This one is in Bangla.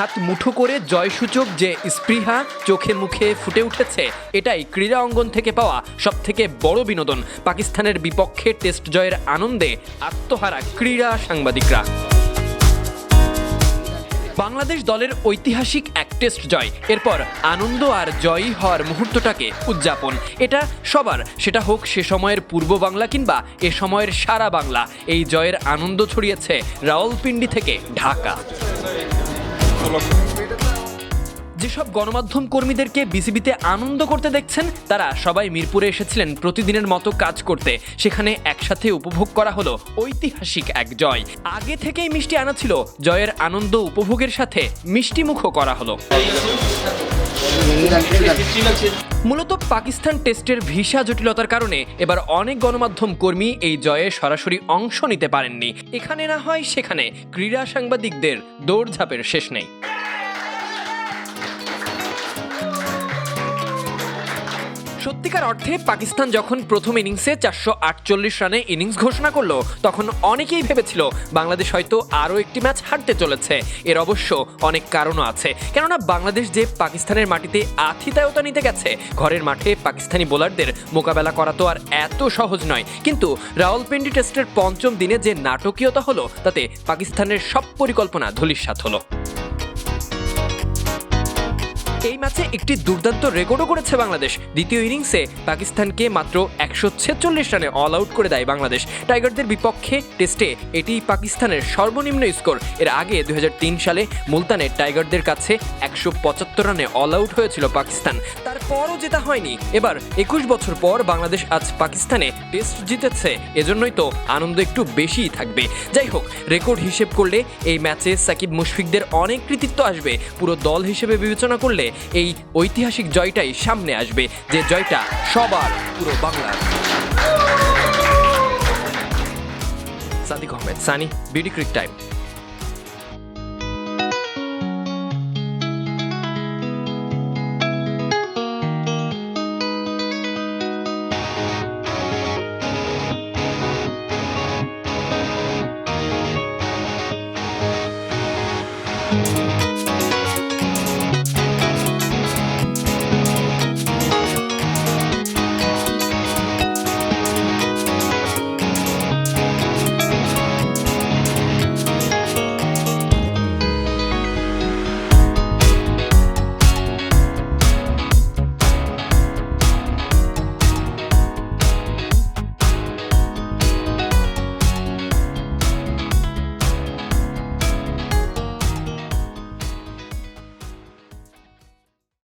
হাত মুঠো করে জয়সূচক যে স্পৃহা চোখে মুখে ফুটে উঠেছে, এটাই ক্রীড়া অঙ্গন থেকে পাওয়া সবথেকে বড় বিনোদন। পাকিস্তানের বিপক্ষে টেস্ট জয়ের আনন্দে আত্মহারা ক্রীড়া সাংবাদিকরা। বাংলাদেশ দলের ঐতিহাসিক এক টেস্ট জয়, এরপর আনন্দ আর জয়ী হওয়ার মুহূর্তটাকে উদযাপন। এটা সবার, সেটা হোক সে সময়ের পূর্ব বাংলা কিংবা এ সময়ের সারা বাংলা। এই জয়ের আনন্দ ছড়িয়েছে রাওয়ালপিন্ডি থেকে ঢাকা। যেসব গণমাধ্যম কর্মীদেরকে বিসিবিতে আনন্দ করতে দেখছেন, তারা সবাই মিরপুরে এসেছিলেন প্রতিদিনের মতো কাজ করতে। সেখানে একসাথে উপভোগ করা হলো ঐতিহাসিক এক জয়। আগে থেকেই মিষ্টি আনা ছিল। জয়ের আনন্দ উপভোগের সাথে মিষ্টিমুখও করা হলো। মূলত পাকিস্তান টেস্টের ভিসা জটিলতার কারণে এবার অনেক গণমাধ্যম কর্মী এই জয়ে সরাসরি অংশ নিতে পারেননি। এখানে না হয় সেখানে। ক্রীড়া সাংবাদিকদের দৌড়ঝাঁপের শেষ নেই। সত্যিকার অর্থে পাকিস্তান যখন প্রথম ইনিংসে চারশো আটচল্লিশ রানে ইনিংস ঘোষণা করল, তখন অনেকেই ভেবেছিল বাংলাদেশ হয়তো আরও একটি ম্যাচ হারতে চলেছে। এর অবশ্য অনেক কারণও আছে। কেননা বাংলাদেশ যে পাকিস্তানের মাটিতে আতিথায়তা নিতে গেছে, ঘরের মাঠে পাকিস্তানি বোলারদের মোকাবেলা করা তো আর এত সহজ নয়। কিন্তু রাওয়ালপিন্ডি টেস্টের পঞ্চম দিনে যে নাটকীয়তা হলো, তাতে পাকিস্তানের সব পরিকল্পনা ধূলিসাৎ হলো। এই ম্যাচে একটি দুর্দান্ত রেকর্ডও করেছে বাংলাদেশ। দ্বিতীয় ইনিংসে পাকিস্তানকে মাত্র একশো ছেচল্লিশ রানে অল আউট করে দেয় বাংলাদেশ। টাইগারদের বিপক্ষে টেস্টে এটি পাকিস্তানের সর্বনিম্ন স্কোর। এর আগে দুই হাজার তিন সালে মুলতানে টাইগারদের কাছে একশো পঁচাত্তর রানে অল আউট হয়েছিল পাকিস্তান। তারপরও জেতা হয়নি। এবার একুশ বছর পর বাংলাদেশ আজ পাকিস্তানে টেস্ট জিতেছে। এজন্যই তো আনন্দ একটু বেশিই থাকবে। যাই হোক, রেকর্ড হিসেব করলে এই ম্যাচে সাকিব মুশফিকদের অনেক কৃতিত্ব আসবে। পুরো দল হিসেবে বিবেচনা করলে এই ঐতিহাসিক জয়টাই সামনে আসবে, যে জয়টা সবার পুরো বাংলার। Sadiq Ahmed, Sunny, BD Cric Time.